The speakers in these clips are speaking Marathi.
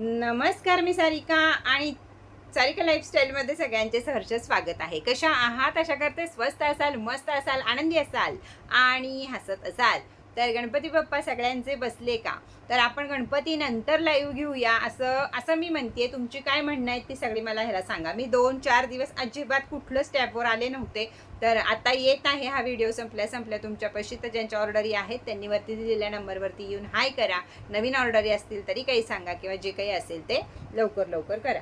नमस्कार मी सारिका आणि सारिका लाईफस्टाईलमध्ये सगळ्यांचे सहर्ष स्वागत आहे. कशा आहात? अशा करते स्वस्त असाल मस्त असाल आनंदी असाल आणि हसत असाल. तर गणपती बाप्पा सगळ्यांचे बसले का? तर आपण गणपती नंतर लाईव्ह घेऊया. असं असं मी म्हणते तुमची काय म्हणणं आहेत ती सगळी मला ह्याला सांगा. मी दोन चार दिवस अजिबात कुठलं स्टॅपवर आले नव्हते. तर आता येत आहे हा व्हिडिओ संपल्या संपल्या. तुमच्यापाशी तर ज्यांच्या ऑर्डरी आहेत त्यांनी वरती दिलेल्या नंबरवरती येऊन हाय करा. नवीन ऑर्डरी असतील तरी काही सांगा किंवा जे काही असेल ते लवकर लवकर करा.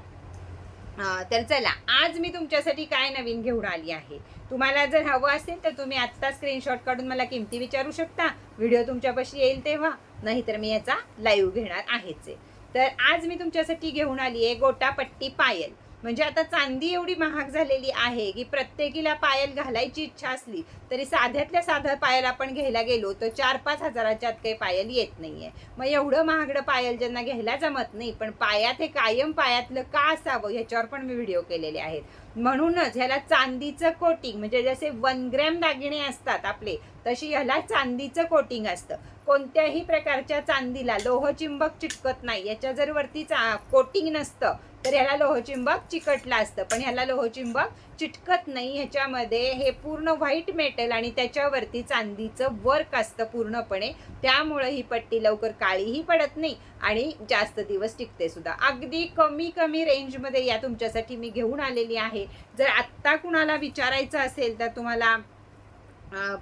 तर चला आज मी तुमच्यासाठी काय नवीन घेऊन आली आहे? तुम्हाला जर हवं असेल तर तुम्ही आत्ता स्क्रीनशॉट काढून मला किमती विचारू शकता. व्हिडिओ तुमच्यापाशी येईल तेव्हा. नाहीतर मी याचा लाईव्ह घेणार आहेच. आहे तर आज मी तुमच्यासाठी घेऊन आली आहे गोटापट्टी पायल. म्हणजे आता चांदी एवढी महाग झालेली आहे की प्रत्येकीला पायल घालायची इच्छा असली तरी साध्यातल्या साध्या पायल आपण घ्यायला गेलो तर चार पाच हजाराच्यात काही पायल येत नाहीये. मग एवढं महागडं पायल ज्यांना घ्यायला जमत नाही पण पायात हे कायम पायातलं का असावं ह्याच्यावर पण मी व्हिडिओ केलेले आहेत. म्हणूनच ह्याला चांदीचं कोटिंग म्हणजे जसे वन ग्रॅम दागिने असतात आपले तशी ह्याला चांदीचं कोटिंग असतं. कोणत्याही प्रकारच्या चांदीला लोहचिंबक चिटकत नाही. याच्या जर वरती चा कोटिंग नसतं तर ह्याला लोहचिंबक चिकटलं असतं. पण ह्याला लोहचिंबक चिटकत नाही. ह्याच्यामध्ये हे पूर्ण व्हाईट मेटल आणि त्याच्यावरती चांदीचं वर्क असतं पूर्णपणे. त्यामुळं ही पट्टी लवकर काळीही पडत नाही आणि जास्त दिवस टिकते सुद्धा. अगदी कमी कमी रेंजमध्ये या तुमच्यासाठी मी घेऊन आलेली आहे. जर आत्ता कुणाला विचारायचं असेल तर तुम्हाला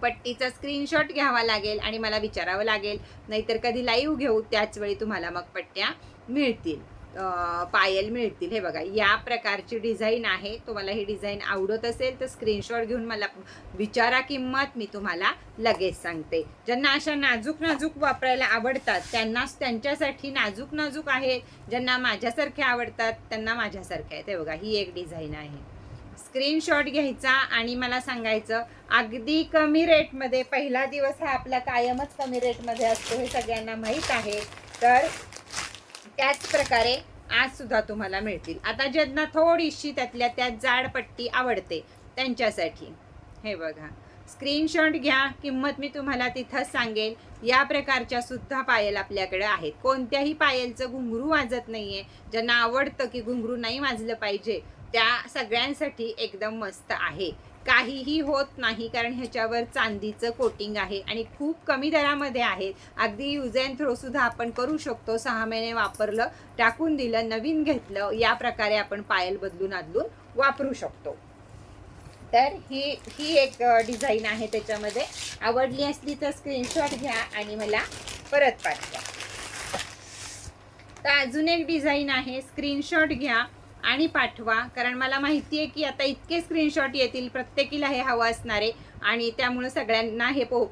पट्टीचा स्क्रीनशॉट घ्यावा लागेल आणि मला विचारावं लागेल. नाहीतर कधी लाईव्ह घेऊ त्याच वेळी तुम्हाला मग पट्ट्या मिळतील. पायल मिळतील. हे बघा या प्रकारची डिझाईन आहे. तुम्हाला ही डिझाईन आवडत असेल तर स्क्रीनशॉट घेऊन मला विचारा किंमत मी तुम्हाला लगेच सांगते. ज्यांना अशा नाजूक नाजूक वापरायला आवडतात त्यांनाच त्यांच्यासाठी नाजूक नाजूक आहे ज्यांना माझ्यासारखे आवडतात त्यांना माझ्यासारख्या आहेत. हे बघा ही एक डिझाईन आहे. स्क्रीनशॉट घ्यायचा आणि मला सांगायचं अगदी कमी रेटमध्ये पहिला दिवस हा आपला कायमच कमी रेटमध्ये असतो हे सगळ्यांना माहीत आहे. तर त्याच प्रकारे आज सुद्धा तुम्हाला मिळतील. आता ज्यांना थोडीशी त्यातल्या त्यात जाड पट्टी आवडते त्यांच्यासाठी. हे बघा स्क्रीनशॉट घ्या किंमत मी तुम्हाला तिथंच सांगेल या प्रकारच्या सुद्धा पायल आपल्याकडे आहेत. कोणत्याही पायलचं घुंगरू वाजत नाही आहे ज्यांना आवडतं की घुंगरू नाही वाजलं पाहिजे त्या सगळ्यांसाठी एकदम मस्त आहे. काहीही होत नाही कारण ह्याच्यावर चांदीचं कोटिंग आहे आणि खूप कमी दरामध्ये आहे. अगदी यूज अँड थ्रो सुद्धा आपण करू शकतो. सहा महिने वापरलं टाकून दिलं नवीन घेतलं या प्रकारे आपण पायल बदलून आदलून वापरू शकतो. तर ही ही एक डिझाईन आहे त्याच्यामध्ये. आवडली असली तर स्क्रीनशॉट घ्या आणि मला परत पाठवा. तर अजून एक डिझाईन आहे. स्क्रीनशॉट घ्या. आणि पाठवा. कारण मला माहिती आहे की आता इतके स्क्रीनशॉट येतील प्रत्येकीला हे हवं असणारे आणि त्यामुळं सगळ्यांना हे पो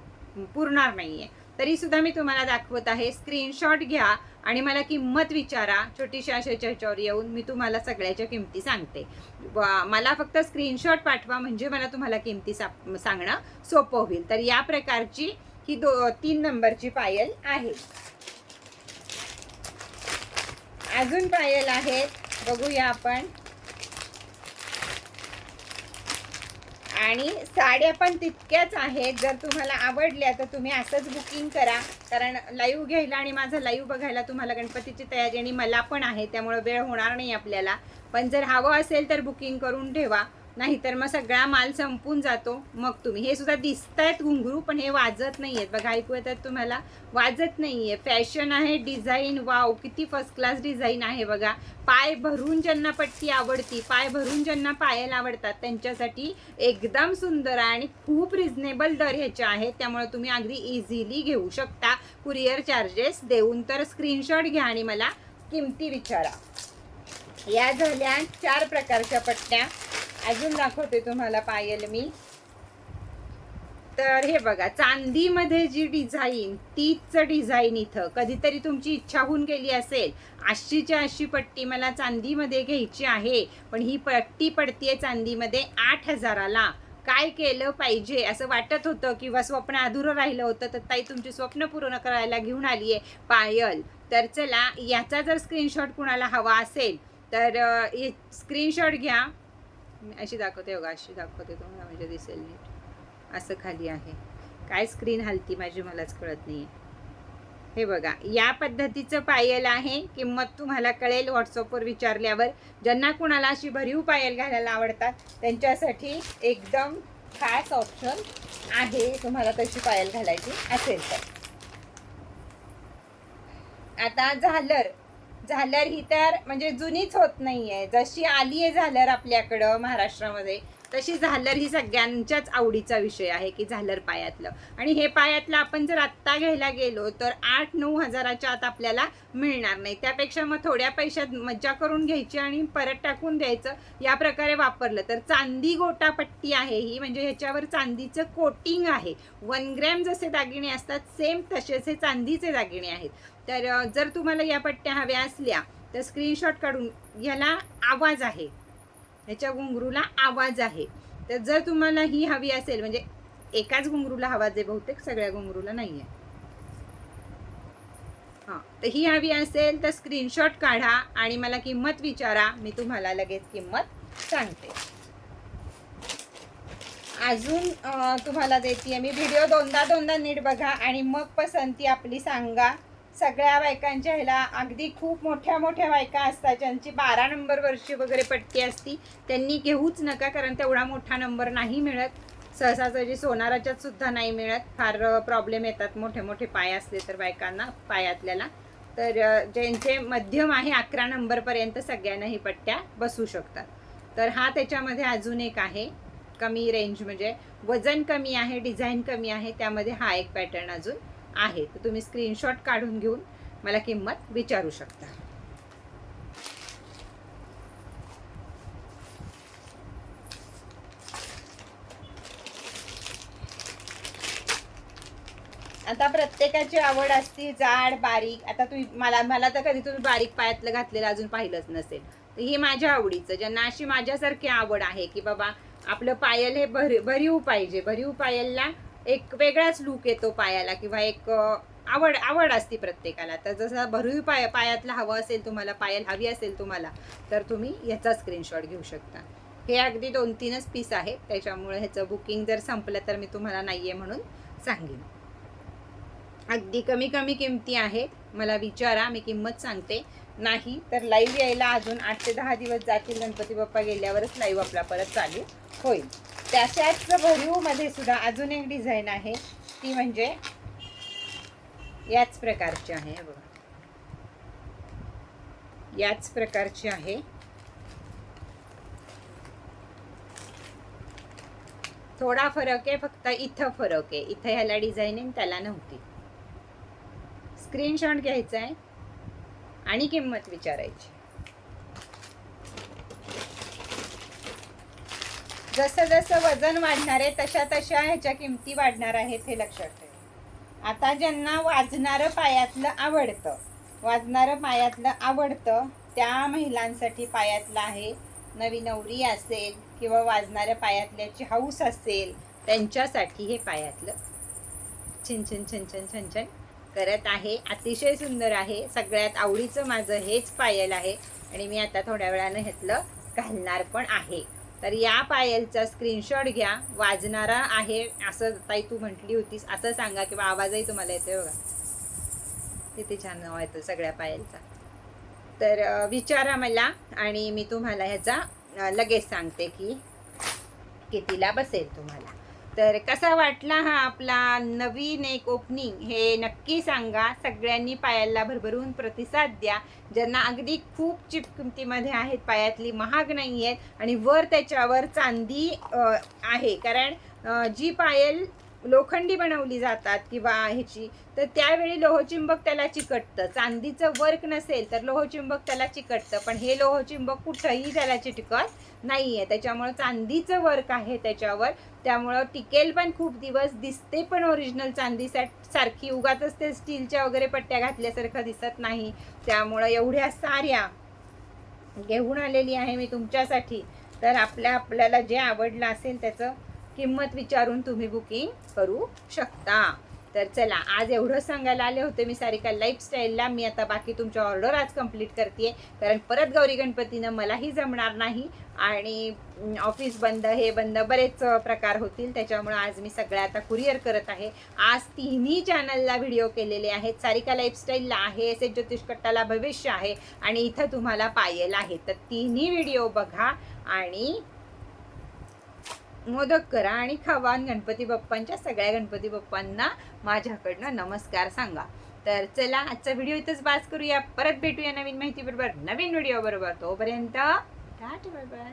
पुरणार नाही आहे तरीसुद्धा मी तुम्हाला दाखवत आहे स्क्रीनशॉट घ्या आणि मला किंमत विचारा छोटीशा अशाच्या ह्याच्यावर येऊन मी तुम्हाला सगळ्याच्या किमती सांगते. मला फक्त स्क्रीनशॉट पाठवा म्हणजे मला तुम्हाला किमती सा- सांगणं सोपं होईल. तर या प्रकारची ही दो तीन नंबरची पायल आहे. अजून पायल आहेत. बघूया आपण. आणि साड्या पण तितक्याच आहेत. जर तुम्हाला आवडल्या तर तुम्ही असंच बुकिंग करा. कारण लाईव्ह घ्यायला आणि माझं लाईव्ह बघायला तुम्हाला गणपतीची तयारी आणि मला पण आहे. त्यामुळे वेळ होणार नाही आपल्याला. पण जर हवं असेल तर बुकिंग करून ठेवा. नाहीतर मग सगळा माल संपून जातो. मग तुम्ही. हे सुद्धा दिसत आहेत घुंगरू पण हे वाजत नाही आहेत बघा ऐकू येतात तुम्हाला? वाजत नाही आहे फॅशन आहे डिझाईन वाव किती फर्स्ट क्लास डिझाईन आहे बघा. पाय भरून ज्यांना पट्टी आवडती पाय भरून ज्यांना पायल आवडतात त्यांच्यासाठी एकदम सुंदर आहे आणि खूप रिझनेबल दर ह्याचे आहेत त्यामुळे तुम्ही अगदी इझिली घेऊ शकता. कुरिअर चार्जेस देऊन तर स्क्रीनशॉट घ्या आणि मला किमती विचारा. या झाल्या चार प्रकारच्या पट्ट्या. अजून दाखवते तुम्हाला पायल मी. तर हे बघा चांदीमध्ये जी डिझाईन तीच डिझाईन इथं. कधीतरी तुमची इच्छा होऊन गेली असेल आशीच्या अशी पट्टी मला चांदीमध्ये घ्यायची आहे पण ही पट्टी पडतीये चांदीमध्ये आठ हजाराला. काय केलं पाहिजे? असं वाटत होतं किंवा स्वप्न अधुरं राहिलं होतं तर ताई तुमची स्वप्न पूर्ण करायला घेऊन आली आहे पायल. तर चला याचा जर स्क्रीनशॉट कुणाला हवा असेल तर स्क्रीनशॉट घ्या. मी अशी दाखवते बघा अशी दाखवते तुम्हाला म्हणजे दिसेल नीट. असं खाली आहे. काय स्क्रीन हलती माझी मलाच कळत नाही हे बघा या पद्धतीचं पायल आहे. किंमत तुम्हाला कळेल व्हॉट्सअपवर विचारल्यावर. ज्यांना कुणाला अशी भरीव पायल घालायला आवडतात त्यांच्यासाठी एकदम खास ऑप्शन आहे तुम्हाला तशी पायल घालायची असेल तर. आता झालर. झालर ही तर म्हणजे जुनीच होत नाही आहे जशी आली आहे झालर आपल्याकडं महाराष्ट्रामध्ये तशी झालर ही सगळ्यांच्याच आवडीचा विषय आहे की झालर पायातलं. आणि हे पायातलं आपण जर आत्ता घ्यायला गेलो तर आठ नऊ हजाराच्या आत आपल्याला मिळणार नाही. त्यापेक्षा मग थोड्या पैशात मज्जा करून घ्यायची आणि परत टाकून द्यायचं या प्रकारे वापरलं. तर चांदी गोटापट्टी आहे ही म्हणजे ह्याच्यावर चांदीचं कोटिंग आहे. वन ग्रॅम जसे दागिने असतात सेम तसेच हे चांदीचे दागिने आहेत. तर जर तुम्हाला या पट्ट्या हव्या असल्या तर स्क्रीनशॉट काढून याला आवाज आहे. ह्याच्या घुंगरूला आवाज आहे. तर जर तुम्हाला ही हवी असेल म्हणजे एकाच घुंगरूला आवाज आहे बहुतेक सगळ्या घुंगरूला नाही आहे. हां तर ही हवी असेल तर स्क्रीनशॉट काढा आणि मला किंमत विचारा. मी तुम्हाला लगेच किंमत सांगते. अजून तुम्हाला देते मी. व्हिडिओ दोनदा दोनदा नीट बघा आणि मग पसंती आपली सांगा. सगळ्या बायकांच्या ह्याला अगदी खूप मोठ्या मोठ्या बायका असतात ज्यांची बारा नंबर वर्षी वगैरे पट्टी असती. त्यांनी घेऊच नका कारण तेवढा मोठा नंबर नाही मिळत. सहसा सहजी सोनाराच्यात सुद्धा नाही मिळत. फार प्रॉब्लेम येतात. मोठे मोठे पाय असले तर बायकांना पायातल्याला. तर ज्यांचे मध्यम आहे अकरा नंबरपर्यंत सगळ्यांना ही पट्ट्या बसू शकतात. तर हा त्याच्यामध्ये अजून एक आहे कमी रेंज म्हणजे वजन कमी आहे डिझाईन कमी आहे त्यामध्ये हा एक पॅटर्न अजून आहे तर तुम्ही स्क्रीनशॉट काढून घेऊन मला किंमत विचारू शकता. आता प्रत्येकाची आवड असती जाड बारीक. आता तुम्ही मला मला तर कधी तुम्ही बारीक पायातलं घातलेलं अजून पाहिलंच नसेल. तर हे माझ्या आवडीचं ज्यांना अशी माझ्यासारखी आवड आहे की बाबा आपलं पायल हे भरी भरीव पाहिजे. भरीव पायलला एक वेगळाच लुक येतो पायाला किंवा एक आवड आवड असते प्रत्येकाला. तर जसं भरीव पाय पायातलं हवं असेल तुम्हाला पायल हवी असेल तुम्हाला तर तुम्ही याचा स्क्रीनशॉट घेऊ शकता. हे अगदी दोन तीनच पीस आहे. त्याच्यामुळे ह्याचं बुकिंग जर संपलं तर मी तुम्हाला नाही आहे म्हणून सांगेन. अगदी कमी कमी किमती आहेत. मला विचारा मी किंमत सांगते. नाही तर लाईव्ह यायला अजून आठ ते दहा दिवस जातील. गणपती बाप्पा गेल्यावरच लाईव्ह आपला परत चालू होईल. त्याच्याच भरीवमध्ये सुद्धा अजून एक डिझाईन आहे. ती म्हणजे याच प्रकारची आहे बघा. याच प्रकारची आहे. थोडा फरक आहे फक्त इथं फरक आहे. इथं ह्याला डिझाईनिंग त्याला नव्हती. स्क्रीनशॉट घ्यायचा आहे आणि किंमत विचारायची. जसं जसं वजन वाढणार आहे तशा तशा ह्याच्या किमती वाढणार आहेत हे लक्षात ठेवा. आता ज्यांना वाजणारं पायातलं आवडतं वाजणारं पायातलं आवडतं त्या महिलांसाठी पायातलं आहे नवी नवरी असेल किंवा वाजणाऱ्या पायातल्याची हाऊस असेल त्यांच्यासाठी हे पायातलं छिन छिन छन छन छन करत आहे. अतिशय सुंदर आहे. सगळ्यात आवडीचं माझं हेच पायल आहे आणि मी आता थोड्या वेळानं ह्यातलं घालणार पण आहे. तर या पायलचा स्क्रीनशॉट घ्या. वाजणारा आहे. असं ताई तू म्हटली होतीस. असं सांगा किंवा आवाजही तुम्हाला येतोय बघा. किती छान येतो येतं सगळ्या पायलचा. तर विचारा मला आणि मी तुम्हाला ह्याचा लगेच सांगते की कितीला बसेल तुम्हाला. तर कसा वाटला हा आपला नवीन एक ओपनिंग हे नक्की सांगा. सगळ्यांनी पायाला भरभरून प्रतिसाद द्या. ज्यांना अगदी खूप चिप किमतीमध्ये आहेत पायातली महाग नाही आहेत आणि वर त्याच्यावर चांदी आहे. कारण जी पायल लोखंडी बनवली जातात किंवा ह्याची तर त्यावेळी लोहचिंबक त्याला चिकटतं. चांदीचं वर्क नसेल तर लोहचिंबक त्याला चिकटतं. पण हे लोहचिंबक कुठंही त्याला चिटकत नाही आहे त्याच्यामुळं चांदीचं वर्क आहे त्याच्यावर. त्यामुळं टिकेल पण खूप दिवस दिसते पण ओरिजिनल चांदी सारखी उगातच ते स्टीलच्या वगैरे पट्ट्या घातल्यासारखं दिसत नाही. त्यामुळं एवढ्या साऱ्या घेऊन आलेली आहे मी तुमच्यासाठी. तर आपल्या आपल्याला जे आवडलं असेल त्याचं किंमत विचारून तुम्ही बुकिंग करू शकता. तर चला आज एवढं सांगायला आले होते मी सारिका लाईफस्टाईलला मी आता बाकी तुमच्या ऑर्डर आज कंप्लीट करते कारण परत गौरी गणपतीनं मलाही जमणार नाही आणि ऑफिस बंद हे बंद बरेच प्रकार होतील. त्याच्यामुळे आज मी सगळ्या आता कुरिअर करत आहे. आज तिन्ही चॅनलला व्हिडिओ केलेले आहेत. सारिका लाईफस्टाईलला आहे एस एच ज्योतिष कट्टाला भविष्य आहे आणि इथं तुम्हाला पायल आहे. तर तिन्ही व्हिडिओ बघा आणि मोदक करा आणि खावा आणि गणपती बाप्पांच्या सगळ्या गणपती बाप्पांना माझ्याकडनं नमस्कार सांगा. तर चला आजचा व्हिडिओ इथंच बास करूया. परत भेटूया नवीन माहिती बरोबर नवीन व्हिडिओ बरोबर. तोपर्यंत बाय बाय